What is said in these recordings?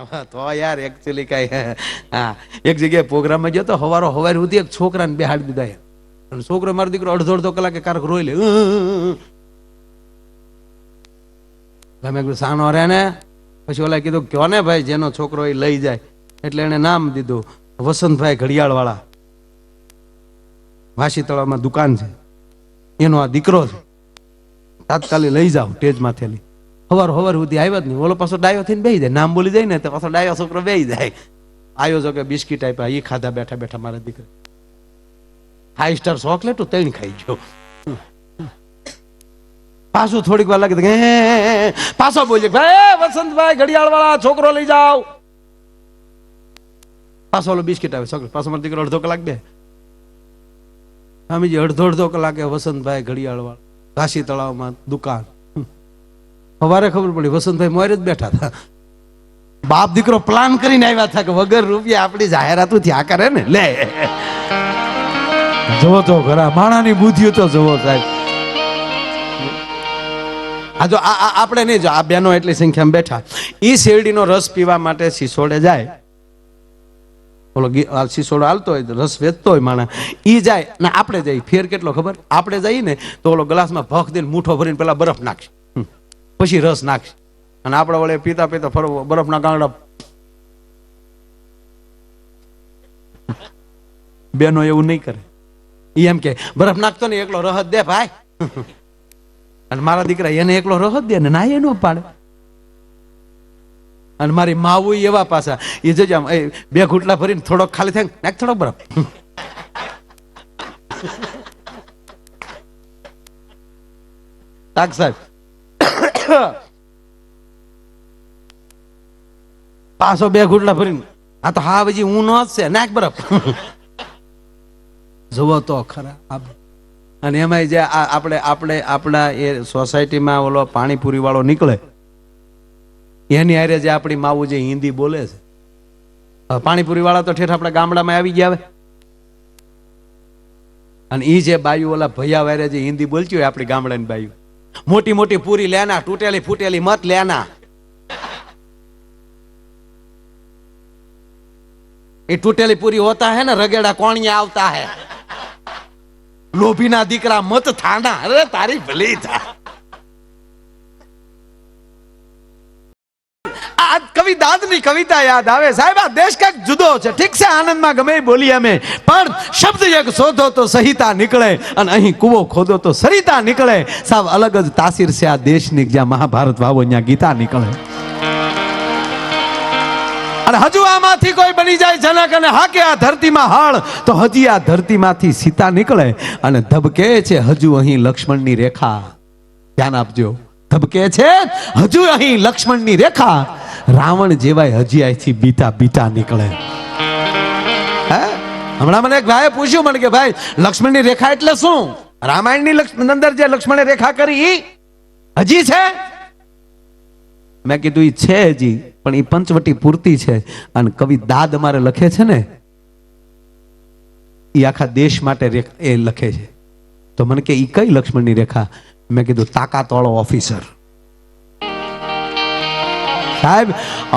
છોકરો મારો દીકરો અડધો કલાકે કારક રોઈ લે. મેં કીધું, સાનો રે ને. પછી ઓલા કીધું, કયો ને ભાઈ, જેનો છોકરો એ લઈ જાય. એટલે એને નામ દીધું, વસંતભાઈ ઘડિયાળ વાળા વાસી તળાવમાં દુકાન છે. એનો આ દીકરો છે. તાત્કાલિક લઈ જાઓ ટેજ માથેલી હવાર હવાર સુધી આવ્યો જ નહીં. ઓલો પાછો ડાયો થઈને બેસી જાય. નામ બોલી જાય ને તો પાછો ડાયો છોકરો બેસી જાય. આવ્યો જો કે બિસ્કીટ આપ્યા એ ખાધા બેઠા બેઠા મારા દીકરા. ફાઈવ સ્ટાર ચોકલેટ ત્રણ ખાઈ ગયો. પાછું થોડીક વાર લાગે કે. પાછો બોલી ભાઈ વસંતભાઈ ઘડિયાળ વાળા છોકરો લઈ જાઓ. પાછો ઓલો બિસ્કીટ આવે ચોકલેટ પાછો મારો દીકરો અડધો કલાક બે સ્વામીજી, અડધો અડધો કલાકે વસંતભાઈ ઘડિયાળ વાળા ઘાસી તળાવમાં દુકાન. સવારે ખબર પડી, વસંતભાઈ મોરે જ બેઠા હતા. બાપ દીકરો પ્લાન કરીને આવ્યા હતા કે વગર રૂપિયા આપણી જાહેરાતો થયા કરે ને, લે. જોવો તો ખરા, માણાની બુદ્ધિઓ તો જોવો સાહેબ. આ જો, આ આપણે નહીં જો, આ બેનો એટલી સંખ્યામાં બેઠા. એ શેરડીનો રસ પીવા માટે સિસોડે જાય. ઓલો સિસોડો હાલતો હોય રસ વેચતો હોય માણા. એ જાય ને આપણે જઈએ ફેર કેટલો ખબર? આપણે જઈએ ને તો ઓલો ગ્લાસમાં ભખ દઈને મૂઠો ભરીને પેલા બરફ નાખશે. પછી રસ નાખશે. અને આપણે વળે પીતા પીતા ફરવો બરફના ગાંગડા બેનો એવું નહીં કરે. એમ કે બરફ નાખતો ને એકલો રહત દે ભાઈ. અને મારા દીકરા એને એકલો રહત દે ને ના એનો પાડે. અને મારી માવું એવા પાછા એ જજો આમ, એ બે ઘૂંટલા ભરીને થોડોક ખાલી થાય નાખ થોડોક બરફ. તાક સાહેબ પાછો બે ઘૂંટલા ભરીને આ તો હા, હજી હું નો જ છે. નાક બરફ. જુઓ તો ખરા. અને એમાંય જે આપણે આપણે આપણા એ સોસાયટીમાં ઓલો પાણીપુરી વાળો નીકળે, એની હારે જે આપણી માવું જે હિન્દી બોલે છે. પાણીપુરી વાળા તો ઠેઠ આપણા ગામડામાં આવી ગયા અને એ જે બાયુ ઓલા ભૈયા વારે જે હિન્દી બોલતી હોય આપણી ગામડાની બાયુ. મોટી મોટી પૂરી લેના, તૂટેલી ફૂટેલી મત લેના. એ તૂટેલી પૂરી હોતા હે ને, રગેડા કોણિયા આવતા હે. લોભીના દીકરા મત થાના અરે તારી ભલે થા. આ કવિ દાદની કવિતા યાદ આવે. સાહેબ, આ દેશ કંઈક જુદો છે. ઠીક છે, આનંદમાં ગમે બોલીએ અમે. પણ શબ્દ એક શોધો તો સહિતા નીકળે અને અહીં કૂવો ખોદો તો સરિતા નીકળે. સાવ અલગ જ તાસીર છે આ દેશની, જ્યાં મહાભારત વાવો, ત્યાં ગીતા નીકળે. અને હજુ આમાંથી કોઈ બની જાય જનક અને હાકે આ ધરતીમાં હાળ તો હજી આ ધરતીમાંથી સીતા નીકળે. અને ધબકે છે હજુ અહીં લક્ષ્મણની રેખા. ધ્યાન આપજો. ધબકે છે હજુ અહીં લક્ષ્મણની રેખા. રાવણ જેવાય હજી અહીંથી બીતા બીતા નીકળે. હે? હમણાં મને એક ભાઈએ પૂછ્યું, મને કે ભાઈ, લક્ષ્મણની રેખા એટલે શું? રામાયણની અંદર જે લક્ષ્મણે રેખા કરી એ હજી છે? મેં કીધું એ છે હજી, પણ એ પંચવટી પૂરતી છે. અને કવિ દાદ અમારે લખે છે ને એ આખા દેશ માટે એ લખે છે. તો મને કે એ કઈ લક્ષ્મણની રેખા? મેં કીધું, તાકાતવાળો ઓફિસર. સાહેબ,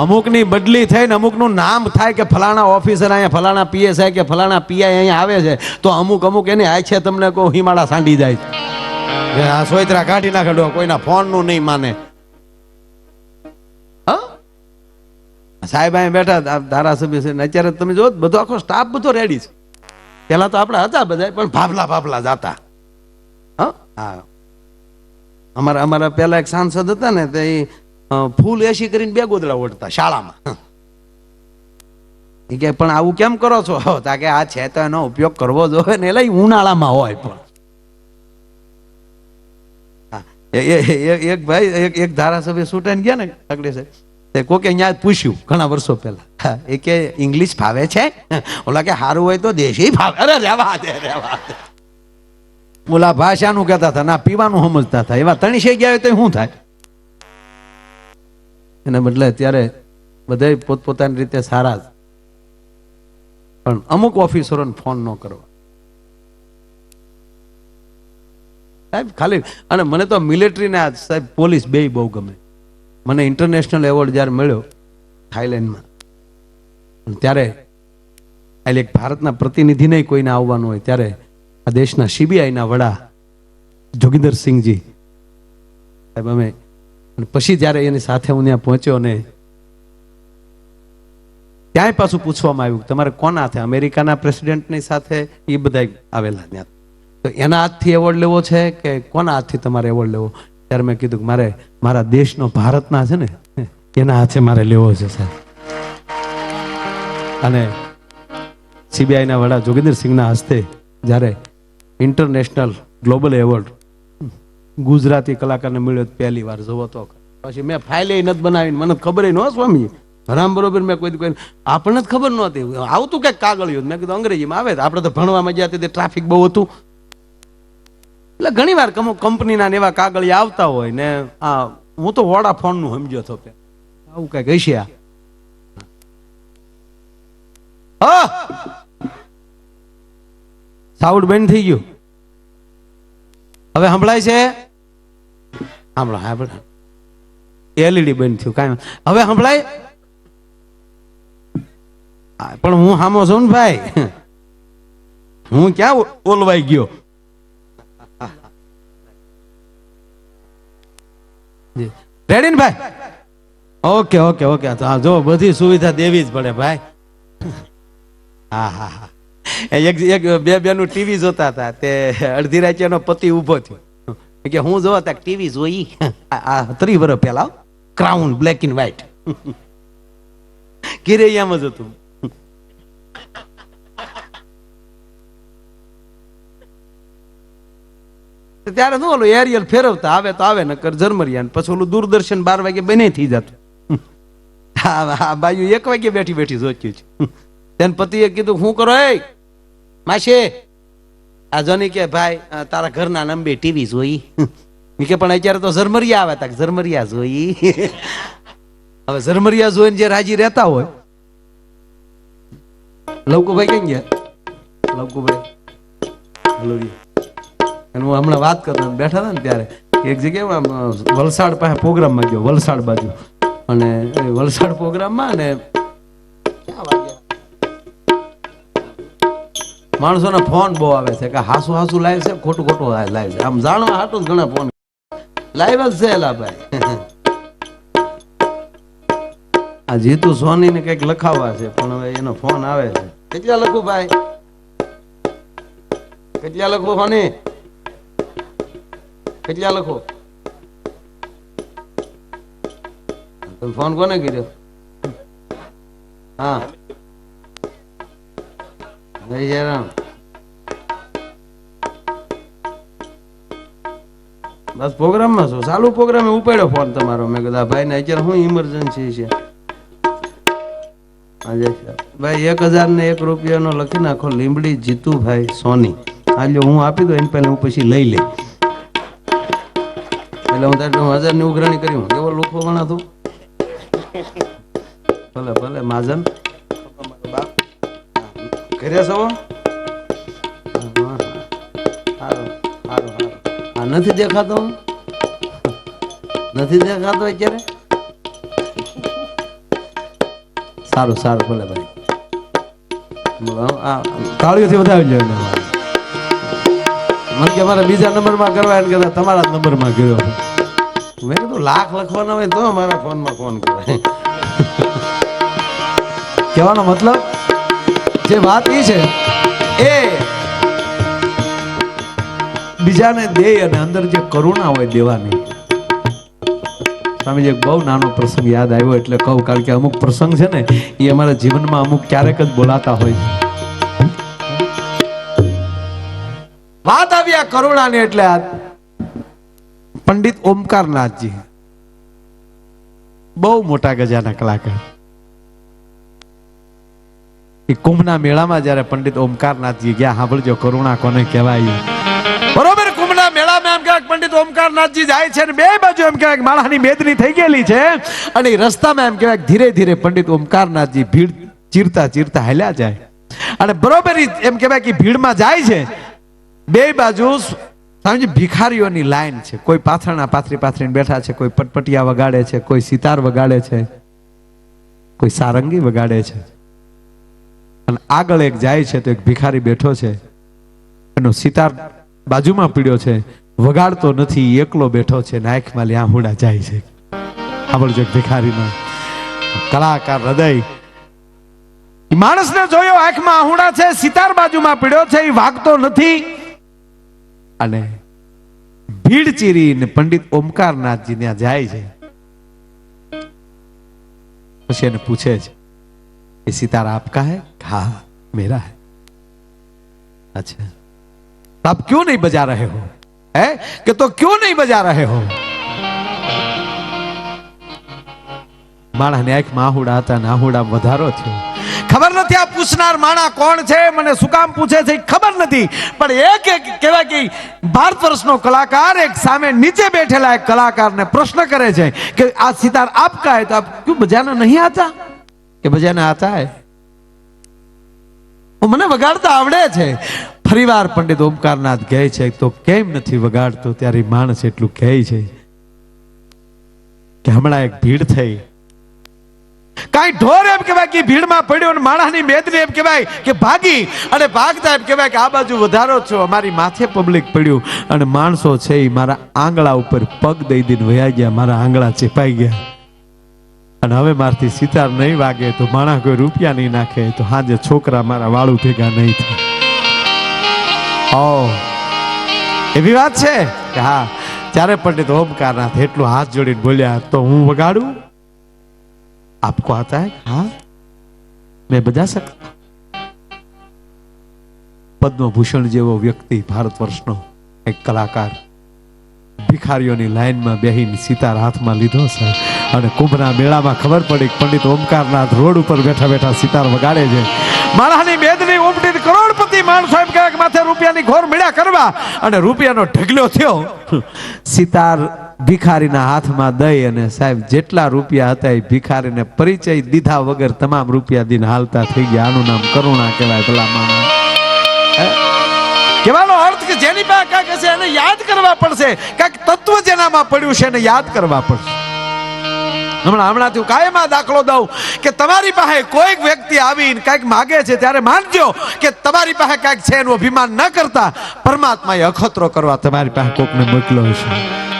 અમુકની બદલી થઈને અમુકનું નામ થાય કે ફલાણા ઓફિસર અહીંયા, ફલાણા પીએસઆઈ કે ફલાણા પીઆઈ અહીંયા આવે છે, તો અમુક અમુક એની આ છે તમને કહું, હિમાળા સાંડી જાય છે. આ સોયત્રા કાઢી નાખે કોઈના ફોનનું નહીં માને. સાહેબ અહીંયા બેઠા ધારાસભ્ય છે અત્યારે તમે જો બધો આખો સ્ટાફ બધો રેડી છે. પેલા તો આપણે હતા બધા પણ ભાભલા ભાભલા જતા હા? અમારા અમારા પેલા એક સાંસદ હતા ને, તે ફૂલ એસી કરીને બે ગોદડા ઓઢતા શાળામાં. કે, પણ આવું કેમ કરો છો? તા કે, આ છે તો એનો ઉપયોગ કરવો જોઈએ ને એટલે ઉનાળામાં હોય પણ. એક ભાઈ, એક ધારાસભ્ય ચૂંટાઈને ગયા ને તકડી છે કોકે અહીંયા પૂછ્યું ઘણા વર્ષો પહેલા. એ કે, ઇંગ્લિશ ફાવે છે? ઓલા કે સારું હોય તો દેશી ફાવે. અરે, રેવા દે રેવા દે. ઓલા ભાષાનું કહેતા હતા ના પીવાનું સમજતા હતા. એવા તણીસે ગયા હોય તો શું થાય? એને બદલે અત્યારે બધા પોતપોતાની રીતે સારા પણ અમુક ઓફિસરોને ફોન ન કરવા સાહેબ, ખાલી, અને મને તો મિલિટરીને ને સાહેબ, પોલીસ બે બહુ ગમે. મને ઇન્ટરનેશનલ એવોર્ડ જ્યારે મળ્યો થાઈલેન્ડમાં ત્યારે એટલે એક ભારતના પ્રતિનિધિને કોઈને આવવાનું હોય, ત્યારે આ દેશના સીબીઆઈના વડા જોગિંદરસિંહજી સાહેબ, અમે પછી જ્યારે એની સાથે હું ત્યાં પહોંચ્યો ને, ત્યાંય પાછું પૂછવામાં આવ્યું તમારે કોના હાથે? અમેરિકાના પ્રેસિડેન્ટની સાથે? એ બધા આવેલા ત્યાં. તો એના હાથથી એવોર્ડ લેવો છે કે કોના હાથથી તમારે એવોર્ડ લેવો? ત્યારે મેં કીધું કે મારે, મારા દેશનો ભારતના છે ને, એના હાથે મારે લેવો છે, સાહેબ. અને સીબીઆઈના વડા જોગેન્દ્રસિંહના હસ્તે જ્યારે ઇન્ટરનેશનલ ગ્લોબલ એવોર્ડ ગુજરાતી કલાકારને મળ્યો પહેલી વાર જોવો તો પછી મેં ફાઇલે નથી બનાવીને, મને ખબર ન સ્વામી રામ બરોબર મેં કોઈ કોઈ આપણને જ ખબર નહોતી આવતું કંઈક કાગળિયું મેં કીધું અંગ્રેજીમાં આવે આપણે તો ભણવામાં મજા તે ટ્રાફિક બહુ હતું. એટલે ઘણી વાર કંપનીના એવા કાગળિયા આવતા હોય ને, આ, હું તો વોડાફોનનું સમજ્યો હતો આવું કંઈક હશે આ. સાઉન્ડ બંધ થઈ ગયું. હવે સંભળાય છે? સાંભળો સાંભળો એલઈડી બંધ થયું, કાંઈ. હવે સંભળાય? પણ હું હામો છું ને ભાઈ. હું ક્યાં ઓલવાઈ ગયો? રેડી ને ભાઈ? ઓકે ઓકે ઓકે હા જો, બધી સુવિધા દેવી જ પડે ભાઈ. હા હા હા. એક એક બે બેનું ટીવી જોતા હતા. તે અડધી રાતે પતિ ઊભો થયો. કે હું જોવા તા ટીવી જોઈ. આ ત્રી વર્ષ પહેલા ક્રાઉન બ્લેક એન્ડ વ્હાઈટ ઘીરે એમ જ હતું. ત્યારે શું ઓલું એરિયલ ફેરવતા આવે તો આવે, નકર ઝરમરિયા ને પછી ઓલું દૂરદર્શન બાર વાગે બને થઈ જતું. હા બાજુ એક વાગે બેઠી બેઠી જોચ્યું છે. તેને પતિએ કીધું, શું કરો એ? માસી આ જોની કે ભાઈ તારા ઘરના નંબે ટીવી જોઈ. કે પણ અત્યારે તો ઝરમરિયા આવે તા ઝરમરિયા જોઈ. હવે ઝરમરિયા જોઈને જે રાજી રહેતા હોય. લવકુભાઈ કઈ ગયા? લવકુભાઈ. હલો. હું હમણાં વાત કરતો બેઠા હતા ને ત્યારે, એક જગ્યાએ આમ વલસાડ પાસે પ્રોગ્રામમાં ગયો, વલસાડ બાજુ. અને વલસાડ પ્રોગ્રામમાં ને, ક્યાં વાગ્યા? માણસોના ફોન બહુ આવે છે કે હાસુ હાસુ લાઈવ છે, ખોટું ખોટું લાઈવ છે. આમ જાણવા હાટું ઘણા ફોન લાઈવ જ છે ભાઈ. આ જીતુ સોની ને કંઈક લખાવા છે, પણ હવે એનો ફોન આવે છે. કેટલા લખું ભાઈ? કેટલા લખું સોની? કેટલા લખો? તમે ફોન કોને કર્યો? હા. જય જયરામ. બસ પ્રોગ્રામમાં છો? ચાલુ પ્રોગ્રામે ઉપાડ્યો ફોન તમારો. મેં કીધું ભાઈ ને અત્યારે શું ઇમરજન્સી છે? ભાઈ, એક હજાર ને એક રૂપિયાનો લખી નાખો લીમડી જીતુભાઈ સોની. આજે હું આપી દઉં, એની પહેલા હું પછી લઈ લઈ એટલે હું તારે હજારની ઉઘરાણી કરી, હું કેવો લોકો વણાતું ભલે ભલે, માજન. ઘરે છો? આ નથી દેખાતો નથી દેખાતો અત્યારે? સારું સારું, ભલે ભાઈ તાળીઓથી વધાવી એને. મને કે મારે બીજા નંબરમાં કરવા એમ કહેતા તમારા જ નંબરમાં કર્યો મેં કીધું, લાખ લખવાના હોય તો મારા ફોનમાં ફોન કરે. કહેવાનો મતલબ? જે વાત એ છે, એ બીજાને દે અને અંદર જે કરુણા હોય દેવાની. સ્વામીજી, એક બહુ નાનો પ્રસંગ યાદ આવ્યો એટલે કહું, કારણ કે અમુક પ્રસંગ છે ને, એ અમારા જીવનમાં અમુક ક્યારેક જ બોલાતા હોય. વાત આવી આ કરુણાની એટલે આ પંડિત ઓમકારનાથજી. બહુ મોટા ગજાના કલાકાર. એ કુંભના મેળામાં જ્યારે પંડિત ઓમકારનાથજી ગયા, સાંભળજો, કરુણા કોને કહેવાય. બરોબર, કુંભના મેળામાં એમ કહેવાય પંડિત ઓમકારનાથજી જાય છે અને બે બાજુ એમ કહેવાય માળાની મેદની થઈ ગયેલી છે અને એ રસ્તામાં એમ કહેવાય ધીરે ધીરે પંડિત ઓમકારનાથજી ભીડ ચીરતા ચીરતા હાલ્યા જાય. અને બરોબર એમ કહેવાય કે ભીડમાં જાય છે. બે બાજુ સ્વામીજી ભિખારીઓની લાઈન છે, કોઈ પાથરણા પાથરી પાથરીને બેઠા છે, કોઈ પટપટિયા વગાડે છે, કોઈ સિતાર વગાડે છે, કોઈ સારંગી વગાડે છે. અને આગળ એક જાય છે, તો એક ભિખારી બેઠો છે. એનો સિતાર બાજુમાં પીડ્યો છે. વગાડતો નથી, એકલો બેઠો છે. નાયકમાં લ્યાહુડા જાય છે. સાંભળજો ભિખારીનો કલાકાર હૃદય. માણસને જોયો, આંખમાં આહુડા છે, સિતાર બાજુમાં પીડ્યો છે એ વાગતો નથી. અને ભીડ ચીરી પંડિત ઓમકારનાથજી ત્યાં જાય છે. પછી એને પૂછે છે ये सितारा आपका है? हा, मेरा है। अच्छा। आप क्यों नहीं बजा रहे हो? है? कि तो क्यों नहीं बजा रहे हो? માણાને આંખમાં હુડા હતા ના હુડા વધારો થયો ખબર નથી આ પૂછનાર માણા કોણ છે મને શું કામ પૂછે છે, ખબર નથી. પણ એક એક કેવા કે ભારત વર્ષનો કલાકાર એક સામે નીચે બેઠેલા એક કલાકારને પ્રશ્ન કરે છે કે આ સિતાર આપકા હે? તો આપ ક્યું બજાના નહીં આતા? કે બજાના આતા મને વગાડતા આવડે છે. ફરીવાર પંડિત ઓમકારનાથ કહે છે તો કેમ નથી વગાડતો? ત્યારે માણસ એટલું કહે છે કે હમણાં એક ભીડ થઈ. કાંઈ ઢોર એમ કહેવાય કે ભીડમાં પડ્યો અને માણસની મેદની એમ કહેવાય કે ભાગી. અને ભાગતા એમ કહેવાય કે આ બાજુ વધારો છો અમારી માથે પબ્લિક પડ્યું અને માણસો છે એ મારા આંગળા ઉપર પગ દઈ દઈને વયા ગયા, મારા આંગળા ચેપાઈ ગયા. અને હવે મારથી સિતાર નહીં વાગે તો માણા કોઈ રૂપિયા નહીં નાખે તો હાજે છોકરા મારા વાળું ભેગા નહીં થાય. ઓ એવી વાત છે? કે હા ત્યારે પંડિત ઓમકારનાથ એટલું હાથ જોડીને બોલ્યા, તો હું વગાડું? આપકો આતા હા? મેં બજા શકતા પદ્મભૂષણ જેવો વ્યક્તિ ભારત વર્ષનો એક કલાકાર ભિખારીઓની લાઈનમાં બેહીને સિતાર હાથમાં લીધો, સાહેબ અને કુંભના મેળામાં ખબર પડી પંડિત ઓમકારનાથ રોડ ઉપર બેઠા બેઠા સિતાર વગાડે છે. માણસની બેદની ઉમટી કરોડપતિ માણસો એમ કહે કે માથે રૂપિયાની ઘોર મેળા કરવા અને રૂપિયાનો ઢગલો થયો. સિતાર ભિખારીના હાથમાં દઈ અને સાહેબ જેટલા રૂપિયા હતા એ ભિખારીને પરિચય દીધા વગર તમામ રૂપિયા દિન હાલતા થઈ ગયા. આનું નામ કરુણા કહેવાય ભલા માણસ. કેવાનો અર્થ કે જેની પાસે કાંક હશે એને યાદ કરવા પડશે. કાંઈક તત્વ જેનામાં પડ્યું છે એને યાદ કરવા પડશે. હમણાં હમણાંથી હું કાયમમાં દાખલો દઉં કે તમારી પાસે કોઈક વ્યક્તિ આવીને કાંઈક માગે છે ત્યારે માનજો કે તમારી પાસે કાંઈક છે એનું અભિમાન ન કરતા. પરમાત્માએ અખતરો કરવા તમારી પાસે કોકને મોકલો હશે.